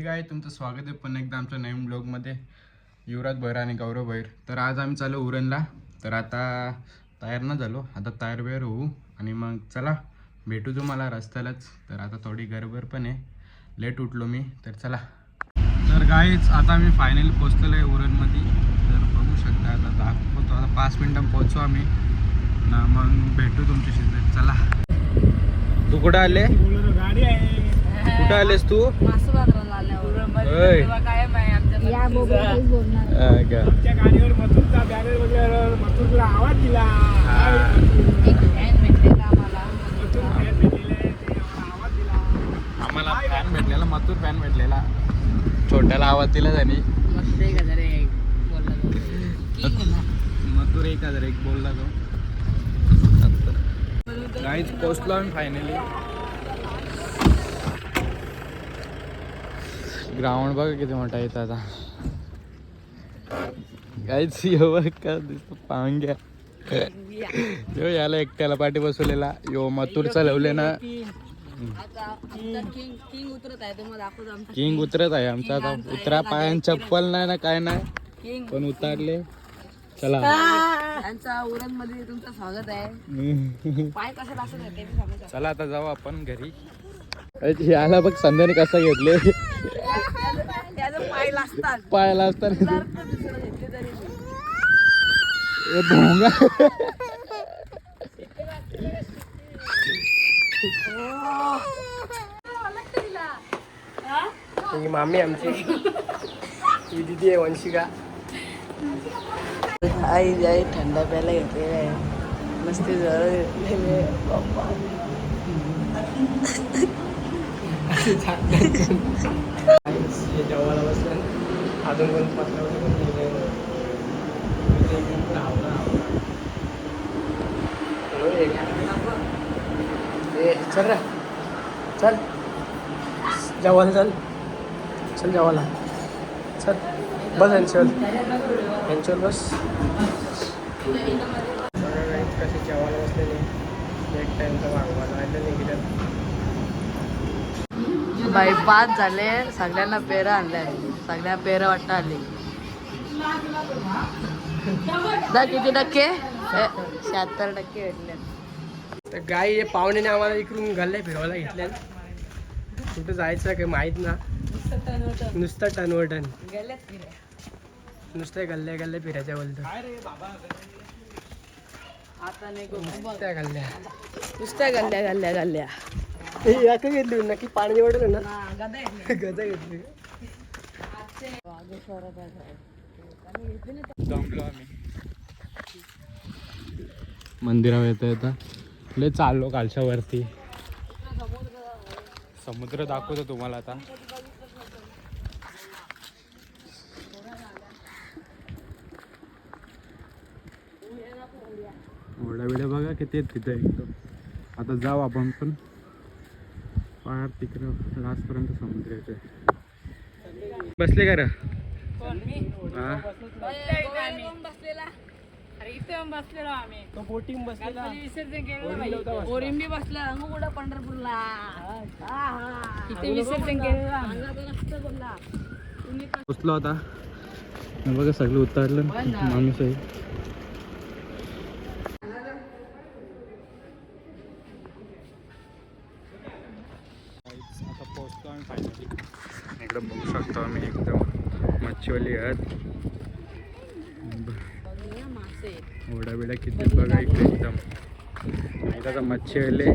ठीक आहे तुमचं स्वागत आहे पुन्हा एकदा आमच्या नवीन ब्लॉगमध्ये. युवराज भैर आणि गौरव भैर. तर आज आम्ही चालू उरणला. तर आता तयार न झालो. आता तयार वेळ होऊ. आणि मग चला भेटू तुम्हाला रस्त्यालाच. तर आता थोडी गडबड पण आहे. लेट उठलो मी तर चला. तर गाईच आता आम्ही फायनली पोचलेलो आहे उरणमध्ये. तर बघू शकता आता दाखवतो. आता पाच मिनटं पोहोचू आम्ही. ना मग भेटू तुमच्याशी. तर चला. तू कुठं आले? गाडी आहे. कुठं आलेस तू? आमच्या गाडीवर मथुरचा बॅनर बघल्यावर मथुर तुला आवाज दिला. एक फॅन भेटलेला आम्हाला. मथुर बाहेर भेटलेला आहे, ते आम्हाला आवाज दिला. आम्हाला फॅन भेटलेला मथुर फॅन भेटलेला. छोट्याला आवाज दिला त्यांनी. मथुर एक हजार एक बोलला तो. काहीच पोचलो आम्ही फायनली ग्राउंड बघा किती मोठा येतं आता. काहीच बघ का दिसतो? पांग्या. यो याला एकट्याला पाठी बसवलेला. यो मथुर चालवले ना. किंग किंग उतरत आहे आमचा आता. उतरा पायान चप्पल नाही ना काय नाही. पण उतारले. चला. मध्ये तुमचं स्वागत आहे. पाय ते चला आता जाऊ आपण घरी. याला बघ संध्याने कसा घेतले. त्याचं पाय लागतात पायाला असताना सारखं दुसरं घेतले तरी बी. ए, भोंगा ही मामी आमची ही दिदी आहे वंशिका आई आई थंडा प्यायला घेतलेला आहे मस्त जरा घेतलेले हे जेवायला बसलं अजून कोण पण लिहिलंय. लावलं, लावलं. हॅलो, एक. ए, चल रे. चल. जेवायला चल. चल जेवायला. चल. बस यांच्यावर. यांच्यावर बस. कसे जेवायला बसलेले? एक टाइमचा भागवायला राहिलं नाही गेलं बाई पाच झाले. सगळ्यांना पेरा आणल्या. सगळ्या पेरा वाटत आले. दा किती टक्के? शहात्तर टक्के भेटले. तर गाई हे पाहुण्याने आम्हाला इकडून गल्ले फिरवायला घेतल्या. कुठं जायचं काही माहीत ना. नुसतं टनवटन. नुसतं गल्ले गल्ले फिरायच्या बोलतो. नुसत्या गल्ल्या. नुसत्या गल्ल्या गल्ल्या गल्ल्या. हे याक घेतली नक्की पाणी वाटलं ना. गदा गजा घेतली. जमलो आम्ही. मंदिरावर येता येता लय चाललो कालच्या वरती. समुद्र दाखवतो तुम्हाला आता. बिड्या बघा किती आहेत तिथे. एकदम आता जाऊ आपण पण. पार तिकडं लास्टपर्यंत समुद्र येते बसले का रे? हा? तो बोटिंग बसलेला. ओरिंबी बसला अंगू कुठं पंढरपूरला किती विसर्जन केलेला बोलला पोचलो आता. हे बघा सगळं उतरलं. मामी साहेब आता पोचतो आम्ही फायनली इकडं बघू शकतो आम्ही एकदम मच्छीवाली आहेत. ओढा बिडा किती आहेत बघा इकडे एकदम. आणि आता मच्छी आले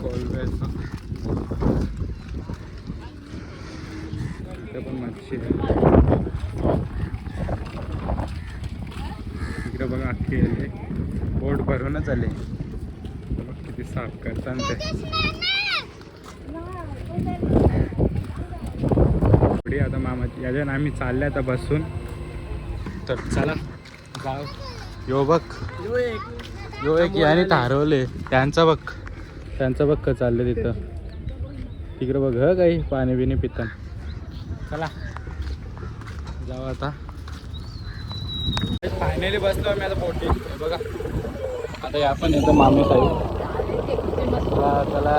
कोलव्याचं. इकडे पण मच्छी आहे इकडे बघा अख्खी आले पोट भरूनच आले. ती साफ करतात आता मामाची याच्यानं आम्ही चालले आता बसून. तर चला जाऊ. यो बघ. यो एक याने हरवले त्यांचा बघ. त्यांचं बघ का चाललं तिथं. तिकडे बघ काही पाणी बिणी पितान चला. जाऊ आता. फायनली बसलो आम्ही आता पोटी. बघा. आता या पण येतं मामी साहेब. त्याला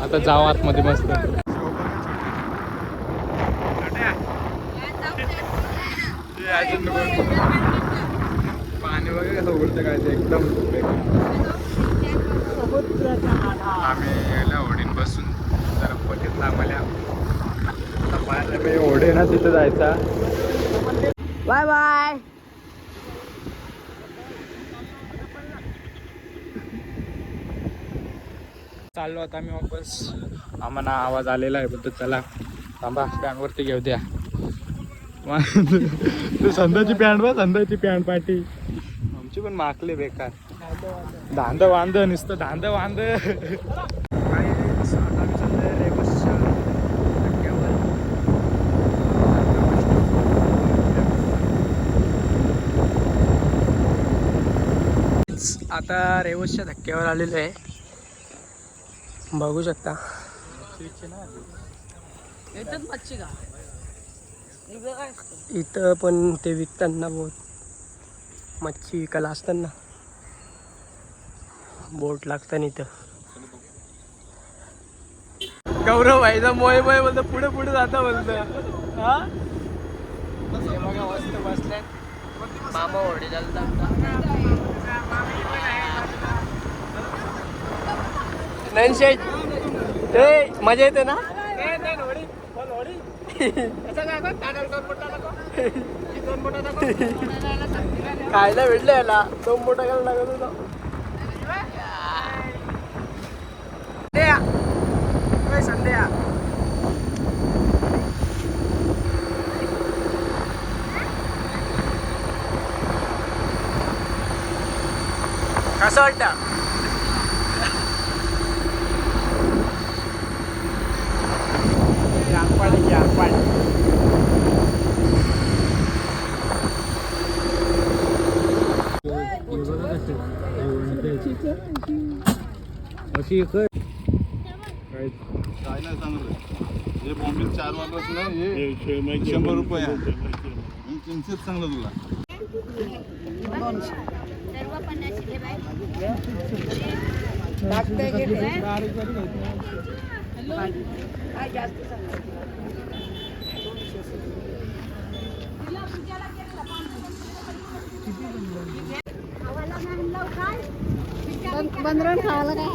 आता जाऊ आतमध्ये मस्त. पाणी वगैरे कसं उघडतं काय ते एकदम आम्ही याला होडीन बसून जरा बघितलं आम्हाला आता पाहिलं मी होडे ना तिथं जायचा बाय बाय चाललो आता आम्ही वापस. आम्हाला आवाज आलेला आहे पण तो चला. थांबा पॅन्टवरती घेऊ द्या. तू संध्याची पॅन्ट बा संध्याची पॅन्ट पाठी. आमची पण माकले बेकार. धांद वांद. नुसतं धांद वांद. आता रेवसच्या धक्क्यावर आलेलो आहे. बघू शकता? इथं पण ते विकताना बहुत मच्छी विकायला असताना. बोट लागताना इथं. गौरव व्हायचा मोय मोय बोलतो पुढे पुढे जाता बोलतो. हा? हे बघा मस्त बसल्यात मामा होडी नैन शेठ ते मजा येते ना? खायला भेटलं याला. दोन मोठा करायला लागत होता संध्या. कसं वाटतं पाणी घ्या पाणी काय नाही सांगत. हे बॉम्बे चार वाजता ना हे शंभर रुपये. आहे. आणि तीनशेच चांगलं तुला. खायला काय?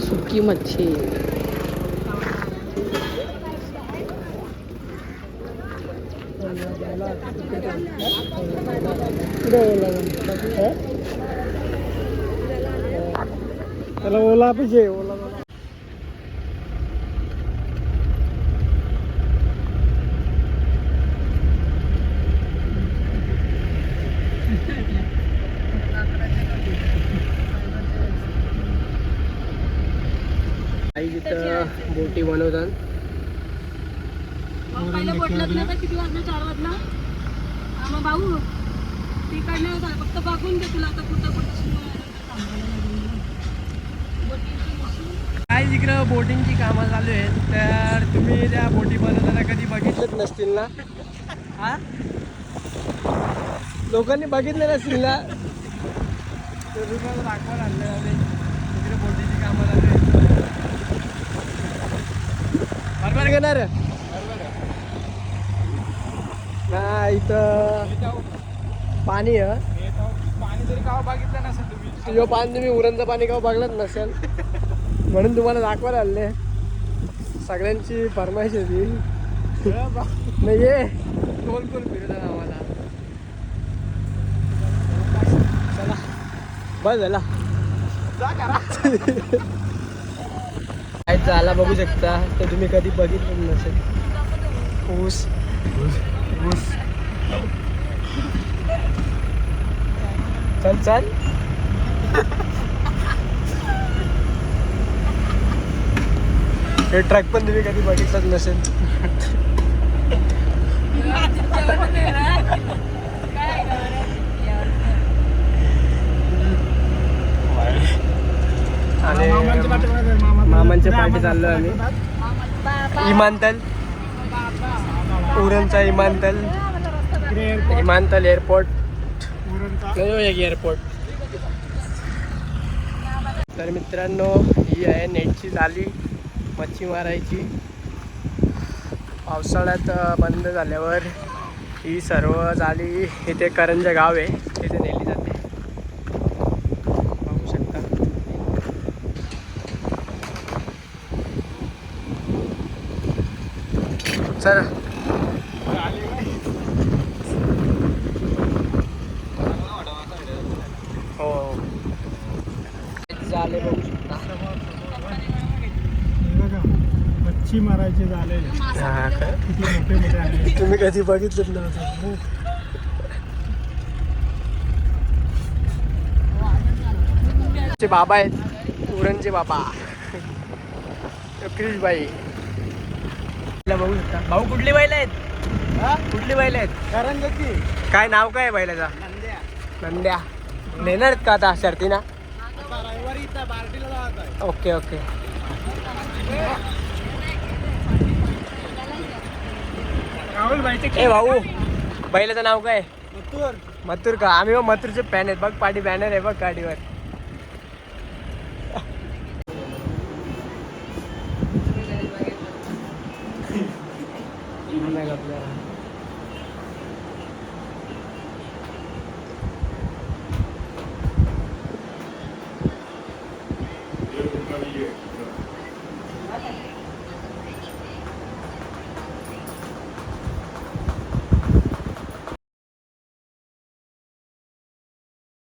सुकी मच्छी. त्याला ओला पाहिजे ओला आई तिथं बोटी बनवतात पहिल्या बोटला तुला आता किती वाजले चार वाजला मग भाऊ तिकडनं होता फक्त बघून दे तुला आता कुठं कुठं काय तिकडं बोटिंगची कामं चालू आहेत तर तुम्ही त्या बोटी बनवताना कधी बघितलंच नसतील ना? हा? लोकांनी बघितलं नसतील ना? तर तुम्हाला आणलं तिकडे बोटीची कामं चालू आहेत. बरोबर घेणार ना इथं पाणी आहे. पाणी जरी गाव बघितलं नसेल तुम्ही तुझं पाणी तुम्ही उरणचं पाणी का बघलंच नसेल? म्हणून तुम्हाला दाखवायला आले सगळ्यांची फरमाईश होती नाही ये. कोण कोण फिरतात आम्हाला? चला. बस झाला. काय झाला बघू शकता तर तुम्ही कधी बघितलं नसेल. ऊस. ऊस. चल चल. हे ट्रक पण तुम्ही कधी बघितलंच नसेल. आणि मामांच्या पाठी चाललो आम्ही. इमानतल. उरणचा इमानतल. विमानतळ एअरपोर्ट. एअरपोर्ट. तर मित्रांनो ही आहे नेटची जाली मच्छी मारायची. पावसाळ्यात बंद झाल्यावर ही सर्व जाली इथे करंजा गाव आहे. तिथे नेली जाते. पाहू शकता. चला हो झाले बघू शकता हा तुम्ही कधी बघितलं नव्हतं चे बाबा आहेत उरणचे बाबा. क्रिश बाई बघू शकता. भाऊ कुठली बैल आहेत? कुठली बैल आहेत? करंजाची काय नाव काय बैलाचा? नंद्या. नेणार आहेत का आता जात आहे. ओके ओके राहुल माहिती ए भाऊ बैलाचं नाव काय? मथुर. मथुर का? आम्ही बघ मथुरचे फॅन आहेत. बघ पाठी बॅनर आहे बघ गाडीवर.